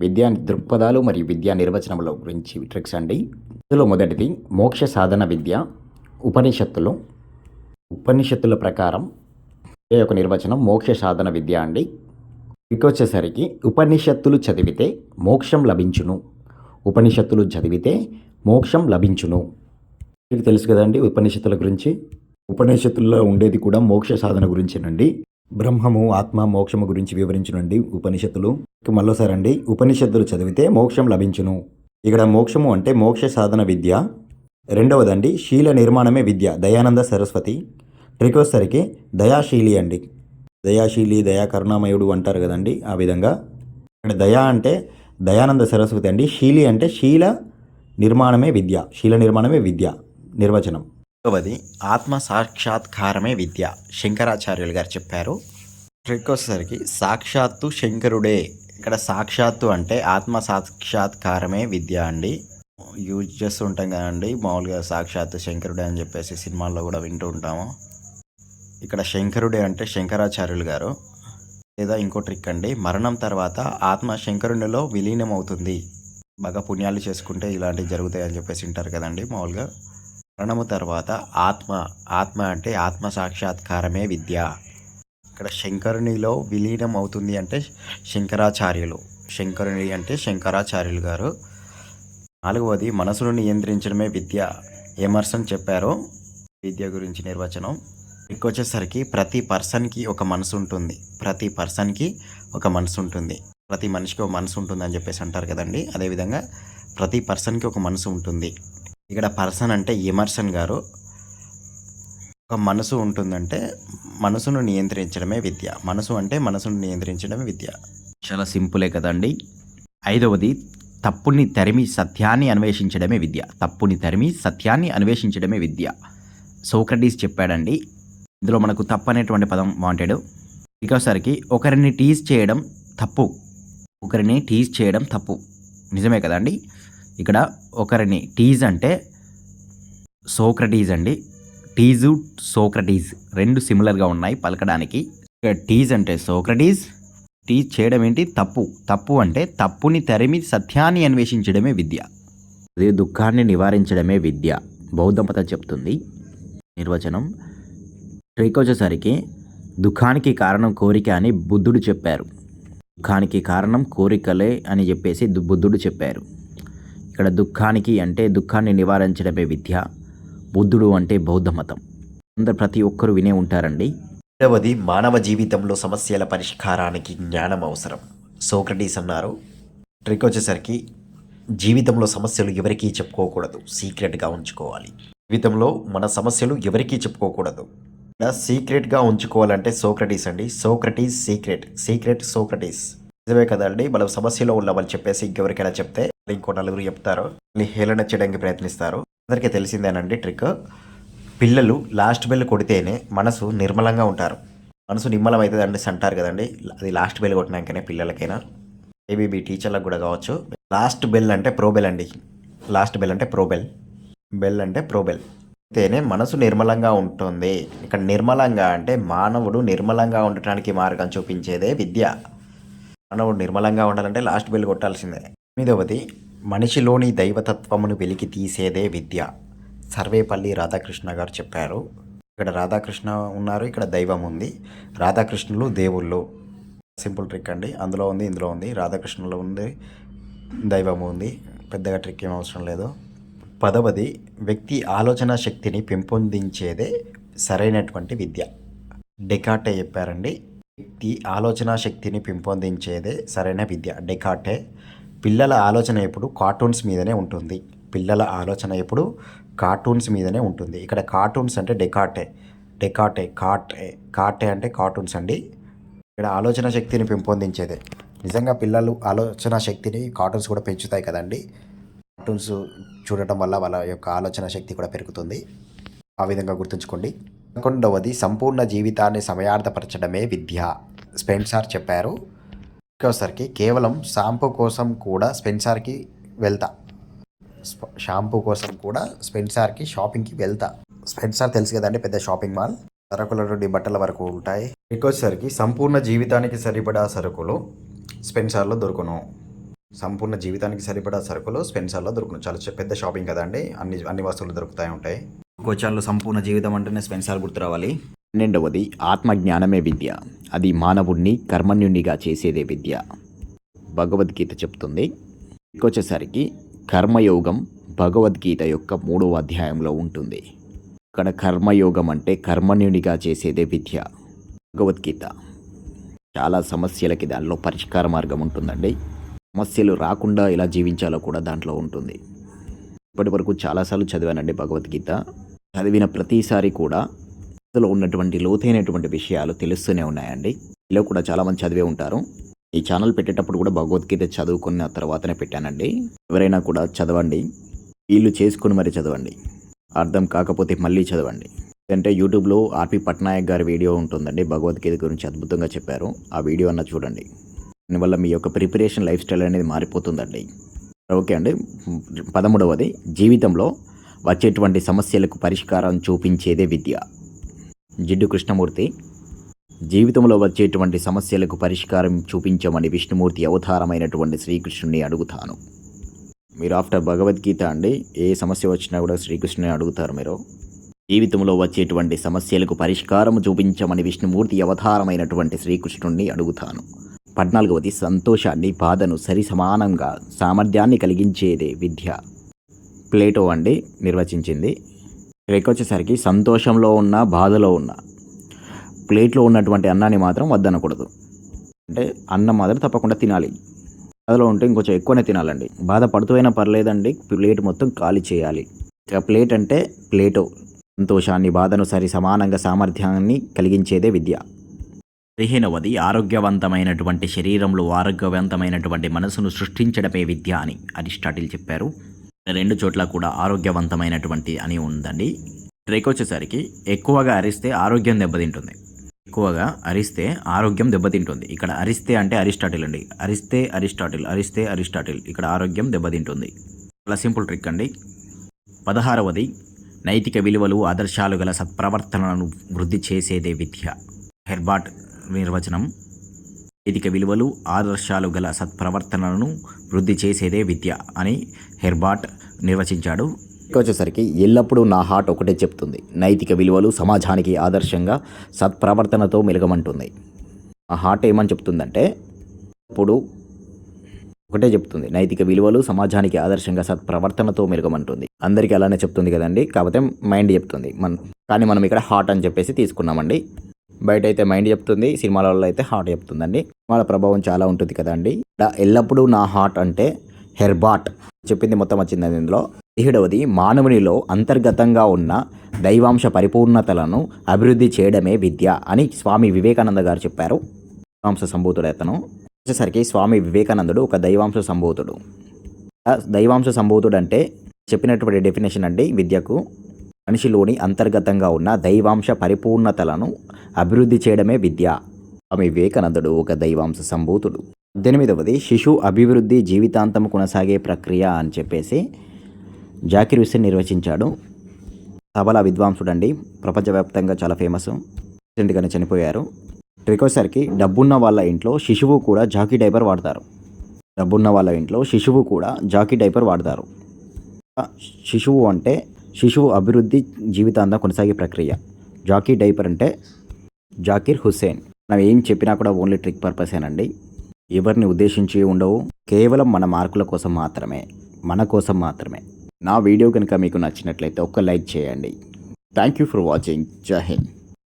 విద్యా దృక్పథాలు మరియు విద్యా నిర్వచనముల గురించి ట్రిక్స్ అండి ఇందులో మొదటిది మోక్ష సాధన విద్య ఉపనిషత్తులు. ఉపనిషత్తుల ప్రకారం ఏ యొక్క నిర్వచనం మోక్ష సాధన విద్య అండి? ఇక వచ్చేసరికి ఉపనిషత్తులు చదివితే మోక్షం లభించును. ఉపనిషత్తులు చదివితే మోక్షం లభించును. మీకు తెలుసు కదండి ఉపనిషత్తుల గురించి? ఉపనిషత్తుల్లో ఉండేది కూడా మోక్ష సాధన గురించేనండి. బ్రహ్మము ఆత్మ మోక్షము గురించి వివరించునండి ఉపనిషత్తులు. ఇక మళ్ళోసారి అండి ఉపనిషత్తులు చదివితే మోక్షం లభించును. ఇక్కడ మోక్షము అంటే మోక్ష సాధన విద్య. రెండవదండి శీల నిర్మాణమే విద్య దయానంద సరస్వతి. ట్రికోసరికి దయాశీలి అండి. దయాశీలి దయా కరుణామయుడు అంటారు కదండి ఆ విధంగా. ఇక్కడ దయా అంటే దయానంద సరస్వతి అండి శీలి అంటే శీల నిర్మాణమే విద్య శీల నిర్మాణమే విద్య నిర్వచనం. రెండవది ఆత్మ సాక్షాత్కారమే విద్య. శంకరాచార్యులు గారు చెప్పారు. ట్రిక్ వచ్చేసరికి సాక్షాత్తు శంకరుడే. ఇక్కడ సాక్షాత్తు అంటే ఆత్మ సాక్షాత్కారమే విద్య అండి. యూజ్ చేస్తూ ఉంటాం కదండి. మామూలుగా సాక్షాత్తు శంకరుడే అని చెప్పేసి సినిమాల్లో కూడా వింటూ ఉంటాము. ఇక్కడ శంకరుడే అంటే శంకరాచార్యులు గారు. లేదా ఇంకో ట్రిక్ అండి మరణం తర్వాత ఆత్మ శంకరునిలో విలీనం అవుతుంది బాగా పుణ్యాలు చేసుకుంటే ఇలాంటివి జరుగుతాయి అని చెప్పేసి వింటారు కదండి మామూలుగా. మరణము తర్వాత ఆత్మ ఆత్మ అంటే ఆత్మ సాక్షాత్కారమే విద్య. ఇక్కడ శంకరునిలో విలీనం అవుతుంది అంటే శంకరాచార్యులు. శంకరుని అంటే శంకరాచార్యులు గారు. నాలుగవది మనసును నియంత్రించడమే విద్య. ఎమర్సన్ చెప్పారు? విద్య గురించి నిర్వచనం. ఇక వచ్చేసరికి ప్రతి పర్సన్కి ఒక మనసు ఉంటుంది. ప్రతి పర్సన్కి ఒక మనసు ఉంటుంది. ప్రతి మనిషికి ఒక మనసు ఉంటుంది అని చెప్పేసి అంటారు కదండి. అదేవిధంగా ప్రతి పర్సన్కి ఒక మనసు ఉంటుంది. ఇక్కడ పర్సన్ అంటే ఎమర్సన్ గారు. ఒక మనసు ఉంటుందంటే మనసును నియంత్రించడమే విద్య. మనసు అంటే మనసును నియంత్రించడమే విద్య. చాలా సింపులే కదండి. ఐదవది తప్పుని తరిమి సత్యాన్ని అన్వేషించడమే విద్య. తప్పుని తరిమి సత్యాన్ని అన్వేషించడమే విద్య. సోక్రటీస్ చెప్పాడండి. ఇందులో మనకు తప్పు అనేటువంటి పదం వాంటెడ్ ఇంకోసారికి ఒకరిని టీజ్ చేయడం తప్పు. ఒకరిని టీజ్ చేయడం తప్పు. నిజమే కదండి. ఇక్కడ ఒకరిని టీజ్ అంటే సోక్రటీజ్ అండి. టీజు సోక్రటీజ్ రెండు సిమిలర్గా ఉన్నాయి పలకడానికి. టీజ్ అంటే సోక్రటీజ్. టీజ్ చేయడం ఏంటి? తప్పు. తప్పు అంటే తప్పుని తరిమి సత్యాన్ని అన్వేషించడమే విద్య. అదే దుఃఖాన్ని నివారించడమే విద్య. బౌద్ధ మతం చెప్తుంది. నిర్వచనం. ట్రిక్ వచ్చేసరికి దుఃఖానికి కారణం కోరిక అని బుద్ధుడు చెప్పారు. దుఃఖానికి కారణం కోరికలే అని చెప్పేసి బుద్ధుడు చెప్పారు. ఇక్కడ దుఃఖానికి అంటే దుఃఖాన్ని నివారించడమే విద్య. బుద్ధుడు అంటే బౌద్ధ మతం అందరు ప్రతి ఒక్కరూ వినే ఉంటారండి. రెండవది మానవ జీవితంలో సమస్యల పరిష్కారానికి జ్ఞానం అవసరం. సోక్రటీస్ అన్నారు. ట్రిక్ వచ్చేసరికి జీవితంలో సమస్యలు ఎవరికీ చెప్పుకోకూడదు. సీక్రెట్గా ఉంచుకోవాలి. జీవితంలో మన సమస్యలు ఎవరికీ చెప్పుకోకూడదు. ఇలా సీక్రెట్గా ఉంచుకోవాలంటే సోక్రటీస్ అండి. Socrates secret. Secret Socrates. నిజమే కదండి. మనం సమస్యలో ఉన్నామని చెప్పేసి ఇంకెవరికైనా చెప్తే ఇంకో నలుగురు చెప్తారు. హేళన చేయడానికి ప్రయత్నిస్తారు. అందరికీ తెలిసిందేనండి ట్రిక్. పిల్లలు లాస్ట్ బెల్ కొడితేనే మనసు నిర్మలంగా ఉంటారు. మనసు నిమ్మలం అవుతుంది అనేసి అంటారు కదండి. అది లాస్ట్ బెల్ కొట్టినాకనే పిల్లలకైనా ఏబీబీ టీచర్లకు కూడా కావచ్చు. లాస్ట్ బెల్ అంటే ప్రోబెల్ అండి. లాస్ట్ బెల్ అంటే ప్రోబెల్ బెల్. అంటే ప్రోబెల్ అయితేనే మనసు నిర్మలంగా ఉంటుంది. ఇక్కడ నిర్మలంగా అంటే మానవుడు నిర్మలంగా ఉండటానికి మార్గం చూపించేదే విద్య. మానవుడు నిర్మలంగా ఉండాలంటే లాస్ట్ బెల్ కొట్టాల్సిందే. ఎనిమిదవది మనిషిలోని దైవతత్వమును వెలికి తీసేదే విద్య. సర్వేపల్లి రాధాకృష్ణ గారు చెప్పారు. ఇక్కడ రాధాకృష్ణ ఉన్నారు ఇక్కడ దైవం ఉంది. రాధాకృష్ణులు దేవుళ్ళు. సింపుల్ ట్రిక్ అండి. అందులో ఉంది ఇందులో ఉంది. రాధాకృష్ణులు ఉంది దైవం ఉంది. పెద్దగా ట్రిక్ ఏం అవసరం లేదు. పదవది వ్యక్తి ఆలోచన శక్తిని పెంపొందించేదే సరైనటువంటి విద్య. డెకాటే చెప్పారండి. వ్యక్తి ఆలోచన శక్తిని పెంపొందించేదే సరైన విద్య. డెకాటే పిల్లల ఆలోచన ఎప్పుడు కార్టూన్స్ మీదనే ఉంటుంది. పిల్లల ఆలోచన ఎప్పుడు కార్టూన్స్ మీదనే ఉంటుంది. ఇక్కడ కార్టూన్స్ అంటే డెకాటే డెకాటే కాటే కాటే అంటే కార్టూన్స్ అండి. ఇక్కడ ఆలోచన శక్తిని పెంపొందించేదే. నిజంగా పిల్లలు ఆలోచన శక్తిని కార్టూన్స్ కూడా పెంచుతాయి కదండి. కార్టూన్స్ చూడటం వల్ల వాళ్ళ యొక్క ఆలోచన శక్తి కూడా పెరుగుతుంది. ఆ విధంగా గుర్తుంచుకోండి. పదకొండవది సంపూర్ణ జీవితాన్ని సమయార్థపరచడమే విద్య. స్పెన్సార్ చెప్పారు. ఇంకోసరికి కేవలం షాంపూ కోసం కూడా స్పెన్సార్కి వెళ్తా. షాంపూ కోసం కూడా స్పెన్సార్కి షాపింగ్కి వెళ్తా. స్పెన్సార్ తెలుసు కదండి పెద్ద షాపింగ్ మాల్. సరుకుల నుండి బట్టల వరకు ఉంటాయి. ఇంకోసరికి సంపూర్ణ జీవితానికి సరిపడా సరుకులు స్పెన్సార్లో దొరుకును. సంపూర్ణ జీవితానికి సరిపడా సరుకులు స్పెన్సార్లో దొరుకును. చాలా పెద్ద షాపింగ్ కదండి. అన్ని అన్ని వస్తువులు దొరుకుతాయి ఉంటాయి. గోచాల్లో సంపూర్ణ జీవితం అంటేనే స్పెన్సార్ గుర్తు రావాలి పన్నెండవది ఆత్మజ్ఞానమే విద్య. అది మానవుణ్ణి కర్మణ్యుణ్ణిగా చేసేదే విద్య. భగవద్గీత చెప్తుంది. ఇంకొచ్చేసరికి కర్మయోగం భగవద్గీత యొక్క మూడవ అధ్యాయంలో ఉంటుంది. ఇక్కడ కర్మయోగం అంటే కర్మణ్యునిగా చేసేదే విద్య. భగవద్గీత. చాలా సమస్యలకి దానిలో పరిష్కార మార్గం ఉంటుందండి. సమస్యలు రాకుండా ఎలా జీవించాలో కూడా దాంట్లో ఉంటుంది. ఇప్పటి వరకు చాలాసార్లు చదివానండి భగవద్గీత. చదివిన ప్రతిసారి కూడా అందులో ఉన్నటువంటి లోతైనటువంటి విషయాలు తెలుస్తూనే ఉన్నాయండి. ఇలా కూడా చాలామంది చదివే ఉంటారు. ఈ ఛానల్ పెట్టేటప్పుడు కూడా భగవద్గీత చదువుకున్న తర్వాతనే పెట్టానండి. ఎవరైనా కూడా చదవండి. వీళ్ళు చేసుకుని మరి చదవండి. అర్థం కాకపోతే మళ్ళీ చదవండి. అంటే యూట్యూబ్లో ఆర్పి పట్నాయక్ గారి వీడియో ఉంటుందండి. భగవద్గీత గురించి అద్భుతంగా చెప్పారు. ఆ వీడియో అన్న చూడండి. దానివల్ల మీ యొక్క ప్రిపరేషన్ లైఫ్ స్టైల్ అనేది మారిపోతుందండి. ఓకే అండి. పదమూడవది. జీవితంలో వచ్చేటువంటి సమస్యలకు పరిష్కారం చూపించేదే విద్య. జిడ్డు కృష్ణమూర్తి జీవితంలో వచ్చేటువంటి సమస్యలకు పరిష్కారం చూపించమని విష్ణుమూర్తి అవతారమైనటువంటి శ్రీకృష్ణుని అడుగుతాను. మీరు ఆఫ్టర్ భగవద్గీత అండి ఏ సమస్య వచ్చినా కూడా శ్రీకృష్ణుని అడుగుతారు మీరు. జీవితంలో వచ్చేటువంటి సమస్యలకు పరిష్కారం చూపించమని విష్ణుమూర్తి అవతారమైనటువంటి శ్రీకృష్ణుణ్ణి అడుగుతాను. పద్నాలుగవది సంతోషాన్ని బాధను సరి సమానంగా సామర్థ్యాన్ని కలిగించేదే విద్య. ప్లేటో అండి నిర్వచించింది. ఇక్కడికి వచ్చేసరికి సంతోషంలో ఉన్న బాధలో ఉన్న ప్లేట్లో ఉన్నటువంటి అన్నాన్ని మాత్రం వద్దనకూడదు. అంటే అన్నం మాత్రం తప్పకుండా తినాలి. బాధలో ఉంటే ఇంకొంచెం ఎక్కువనే తినాలండి. బాధ పడుతూ పర్లేదండి ప్లేట్ మొత్తం ఖాళీ చేయాలి. ఇక ప్లేట్ అంటే ప్లేటో. సంతోషాన్ని బాధను సరి సమానంగా సామర్థ్యాన్ని కలిగించేదే విద్య. పదిహేనవది ఆరోగ్యవంతమైనటువంటి శరీరంలో ఆరోగ్యవంతమైనటువంటి మనసును సృష్టించడమే విద్య అని అరిస్టాటిల్ చెప్పారు. రెండు చోట్ల కూడా ఆరోగ్యవంతమైనటువంటి అని ఉందండి. రేక్ వచ్చేసరికి ఎక్కువగా అరిస్తే ఆరోగ్యం దెబ్బతింటుంది. ఎక్కువగా అరిస్తే ఆరోగ్యం దెబ్బతింటుంది. ఇక్కడ అరిస్తే అంటే అరిస్టాటిల్ అండి. అరిస్తే అరిస్టాటిల్ అరిస్తే అరిస్టాటిల్. ఇక్కడ ఆరోగ్యం దెబ్బతింటుంది. చాలా సింపుల్ ట్రిక్ అండి. పదహారవది నైతిక విలువలు ఆదర్శాలు గల సత్ప్రవర్తనను వృద్ధి చేసేదే విద్య. హెర్బాట్ నిర్వచనం నైతిక విలువలు ఆదర్శాలు గల సత్ప్రవర్తనను వృద్ధి చేసేదే విద్య అని హెర్బాట్ నిర్వచించాడు. వచ్చేసరికి ఎల్లప్పుడూ నా హార్ట్ ఒకటే చెప్తుంది. నైతిక విలువలు సమాజానికి ఆదర్శంగా సత్ప్రవర్తనతో మెలగమంటుంది. ఆ హార్ట్ ఏమని చెప్తుందంటే ఇప్పుడు ఒకటే చెప్తుంది. నైతిక విలువలు సమాజానికి ఆదర్శంగా సత్ప్రవర్తనతో మెలగమంటుంది. అందరికీ అలానే చెప్తుంది కదండి. కాకపోతే మైండ్ చెప్తుంది. మన కానీ మనం ఇక్కడ హార్ట్ అని చెప్పేసి తీసుకున్నామండి. బయట అయితే మైండ్ చెప్తుంది సినిమాలలో అయితే హార్ట్ చెప్తుందండి. సినిమాల ప్రభావం చాలా ఉంటుంది కదండి. ఎల్లప్పుడూ నా హార్ట్ అంటే హెర్బాట్ చెప్పింది మొత్తం వచ్చింది ఇందులో. పదిహేడవది మానవునిలో అంతర్గతంగా ఉన్న దైవాంశ పరిపూర్ణతలను అభివృద్ధి చేయడమే విద్య అని స్వామి వివేకానంద గారు చెప్పారు. దైవాంశ సంభూతుడు అతను. వచ్చేసరికి స్వామి వివేకానందుడు ఒక దైవాంశ సంభూతుడు. దైవాంశ సంభూతుడు అంటే చెప్పినటువంటి డెఫినేషన్ అండి విద్యకు. మనిషిలోని అంతర్గతంగా ఉన్న దైవాంశ పరిపూర్ణతలను అభివృద్ధి చేయడమే విద్య. స్వామి వివేకానందుడు ఒక దైవాంశ సంభూతుడు. పద్దెనిమిదవది శిశు అభివృద్ధి జీవితాంతం కొనసాగే ప్రక్రియ అని చెప్పేసి జాకిర్ హుస్సేన్ నిర్వచించాడు. తబలా విద్వాంసుడండి ప్రపంచవ్యాప్తంగా చాలా ఫేమస్. రీసెంట్గానే చనిపోయారు. ట్రికోసరికి డబ్బున్న వాళ్ళ ఇంట్లో శిశువు కూడా జాకీ డైపర్ వాడతారు. డబ్బున్న వాళ్ళ ఇంట్లో శిశువు కూడా జాకీ డైపర్ వాడతారు. శిశువు అంటే శిశువు అభివృద్ధి జీవితాంతం కొనసాగే ప్రక్రియ. జాకీ డైపర్ అంటే జాకీర్ హుస్సేన్. మనం ఏం చెప్పినా కూడా ఓన్లీ ట్రిక్ పర్పసేనండి ఎవరిని ఉద్దేశించి ఉండవు. కేవలం మన మార్కుల కోసం మాత్రమే. మన కోసం మాత్రమే. నా వీడియో కనుక మీకు నచ్చినట్లయితే ఒక్క లైక్ చేయండి. Thank you for watching. Jai Hind.